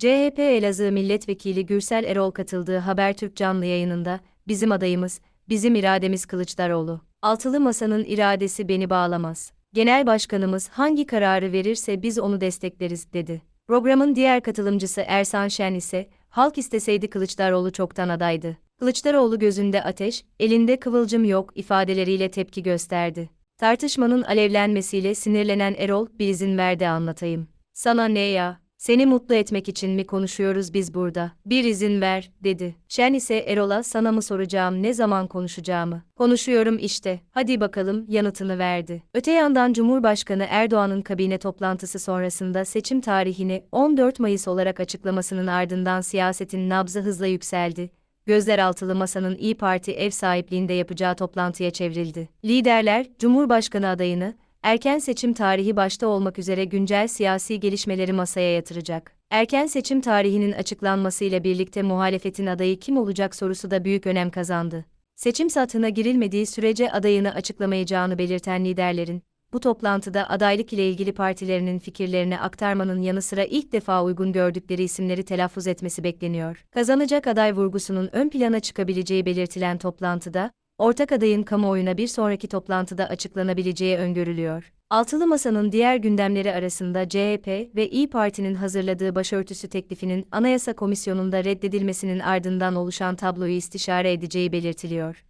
CHP Elazığ Milletvekili Gürsel Erol katıldığı Habertürk canlı yayınında, bizim adayımız, bizim irademiz Kılıçdaroğlu. Altılı Masa'nın iradesi beni bağlamaz. Genel Başkanımız hangi kararı verirse biz onu destekleriz, dedi. Programın diğer katılımcısı Ersan Şen ise, halk isteseydi Kılıçdaroğlu çoktan adaydı. Kılıçdaroğlu gözünde ateş, elinde kıvılcım yok ifadeleriyle tepki gösterdi. Tartışmanın alevlenmesiyle sinirlenen Erol, bir izin ver de anlatayım. Sana ne ya? Seni mutlu etmek için mi konuşuyoruz biz burada? Bir izin ver, dedi. Şen ise Erol'a sana mı soracağım ne zaman konuşacağımı? Konuşuyorum işte, hadi bakalım yanıtını verdi. Öte yandan Cumhurbaşkanı Erdoğan'ın kabine toplantısı sonrasında seçim tarihini 14 Mayıs olarak açıklamasının ardından siyasetin nabzı hızla yükseldi. Gözler altılı masanın İyi Parti ev sahipliğinde yapacağı toplantıya çevrildi. Liderler, Cumhurbaşkanı adayını, erken seçim tarihi başta olmak üzere güncel siyasi gelişmeleri masaya yatıracak. Erken seçim tarihinin açıklanmasıyla birlikte muhalefetin adayı kim olacak sorusu da büyük önem kazandı. Seçim satına girilmediği sürece adayını açıklamayacağını belirten liderlerin, bu toplantıda adaylık ile ilgili partilerinin fikirlerini aktarmanın yanı sıra ilk defa uygun gördükleri isimleri telaffuz etmesi bekleniyor. Kazanacak aday vurgusunun ön plana çıkabileceği belirtilen toplantıda, ortak adayın kamuoyuna bir sonraki toplantıda açıklanabileceği öngörülüyor. Altılı Masa'nın diğer gündemleri arasında CHP ve İyi Parti'nin hazırladığı başörtüsü teklifinin Anayasa Komisyonu'nda reddedilmesinin ardından oluşan tabloyu istişare edeceği belirtiliyor.